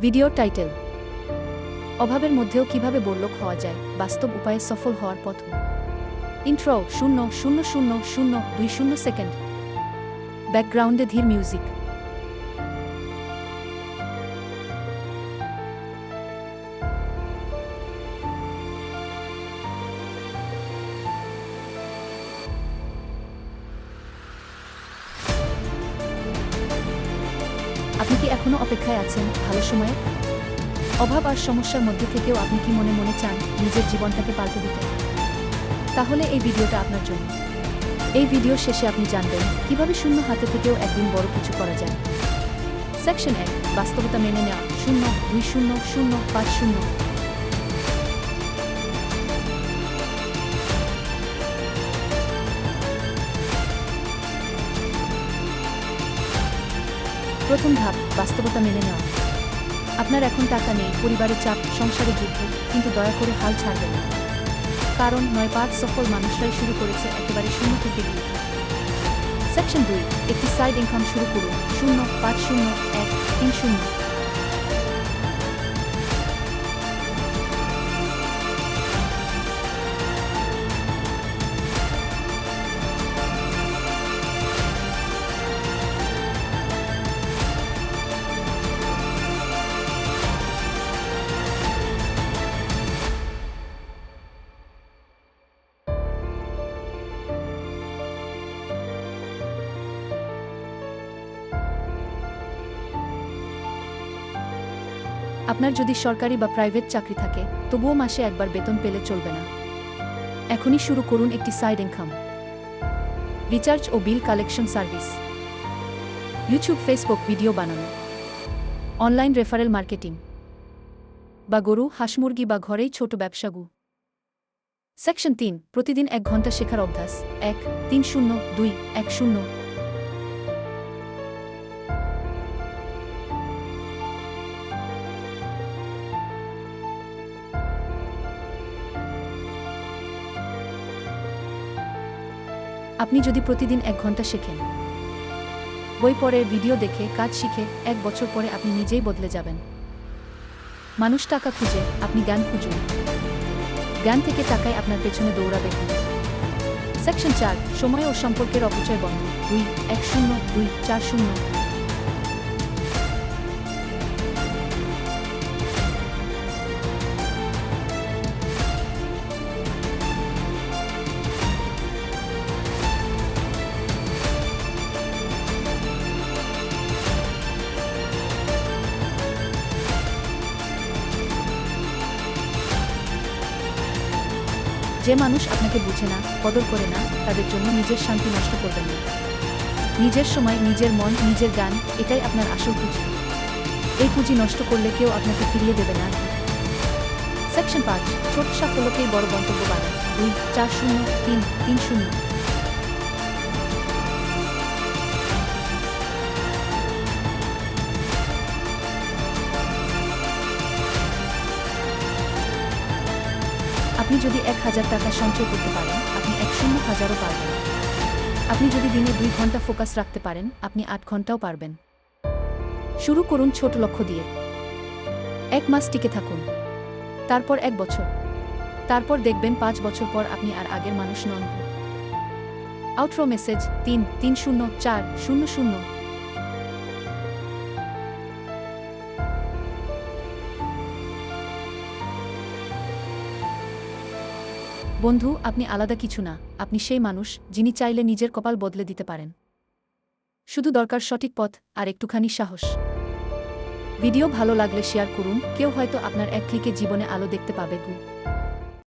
Video title অভাবের মধ্যেও কীভাবে বড়লোক হওয়া যায়? বাস্তব উপায়ে সফল হওয়ার পথ। ইন্ট্রো শূন্য শূন্য শূন্য শূন্য, দুই, শূন্য সেকেন্ড ব্যাকগ্রাউন্ডে ধীর মিউজিক আপনি কি এখনও অপেক্ষায় আছেন ভালো সময়ে? অভাব আর সমস্যার মধ্যে থেকেও আপনি কি মনে মনে চান নিজের জীবনটাকে পাল্টে দিতে? তাহলে এই ভিডিওটা আপনার জন্য। এই ভিডিও শেষে আপনি জানবেন কীভাবে শূন্য হাতে থেকেও একদিন বড় কিছু করা যায়। সেকশন এক, বাস্তবতা মেনে নেওয়া, শূন্য, দুই শূন্য শূন্য, পাঁচ শূন্য। প্রথম ধাপ বাস্তবতা মেনে নেওয়া। আপনার এখন টাকা নেই, পরিবারের চাপ, সংসারে যুদ্ধ, কিন্তু দয়া করে হাল ছাড়বেন না। কারণ নয় পাঁচ সফল মানুষরাই শুরু করেছে একেবারে শূন্য থেকে গিয়ে সেকশন দুই, একটি সাইড ইনকাম শুরু করুন। শূন্য, পাঁচ শূন্য, এক, তিন শূন্য। আপনার যদি সরকারি বা প্রাইভেট চাকরি থাকে, তবুও মাসে একবার বেতন পেলে চলবে না। এখনই শুরু করুন একটি সাইড ইনকাম রিচার্জ ও bill collection service YouTube Facebook video বানানো। অনলাইন রেফারেল মার্কেটিং বা গরু, হাঁস মুরগি বা ঘরেই ছোট ব্যবসাগু সেকশন তিন, প্রতিদিন এক ঘণ্টা শেখার অভ্যাস। এক, তিন শূন্য, দুই, এক শূন্য। আপনি যদি প্রতিদিন এক ঘণ্টা শেখেন, বই পড়ে, ভিডিও দেখে, কাজ শিখে, এক বছর পরে আপনি নিজেই বদলে যাবেন। মানুষ টাকা খুঁজে, আপনি জ্ঞান খুঁজুন। জ্ঞান থেকে টাকায় আপনার পেছনে দৌড়াবে সেকশন চার, সময় ও সম্পর্কের অপচয় বন্ধ। দুই, এক শূন্য, দুই, চার শূন্য। যে মানুষ আপনাকে বুঝে না, কদর করে না, তাদের জন্য নিজের শান্তি নষ্ট করবেন না। নিজের সময়, নিজের মন, নিজের গান এটাই আপনার আসল পুঁজি। এই পুঁজি নষ্ট করলে কেউ আপনাকে ফিরিয়ে দেবে না। সেকশন পাঁচ, ছোট সাফল্যকেই বড় গন্তব্য বানায়। দুই, চার শূন্য, তিন তিন শূন্য। আপনি যদি এক হাজার টাকা সঞ্চয় করতে পারেন, আপনি এক শূন্য হাজারও পারবেন আপনি যদি দিনে দুই ঘণ্টা ফোকাস রাখতে পারেন, আপনি আট ঘন্টাও পারবেন। শুরু করুন ছোট লক্ষ্য দিয়ে। এক মাস টিকে থাকুন। তারপর এক বছর। তারপর দেখবেন পাঁচ বছর পর আপনি আর আগের মানুষ নন। আউটরো মেসেজ তিন তিন শূন্য, চার, শূন্য শূন্য। বন্ধু, আপনি আলাদা কিছু না। আপনি সেই মানুষ যিনি চাইলে নিজের কপাল বদলে দিতে পারেন। শুধু দরকার সঠিক পথ আর একটুখানি সাহস। ভিডিও ভালো লাগলে শেয়ার করুন। কেউ হয়তো আপনার এক ক্লিকে জীবনে আলো দেখতে পাবে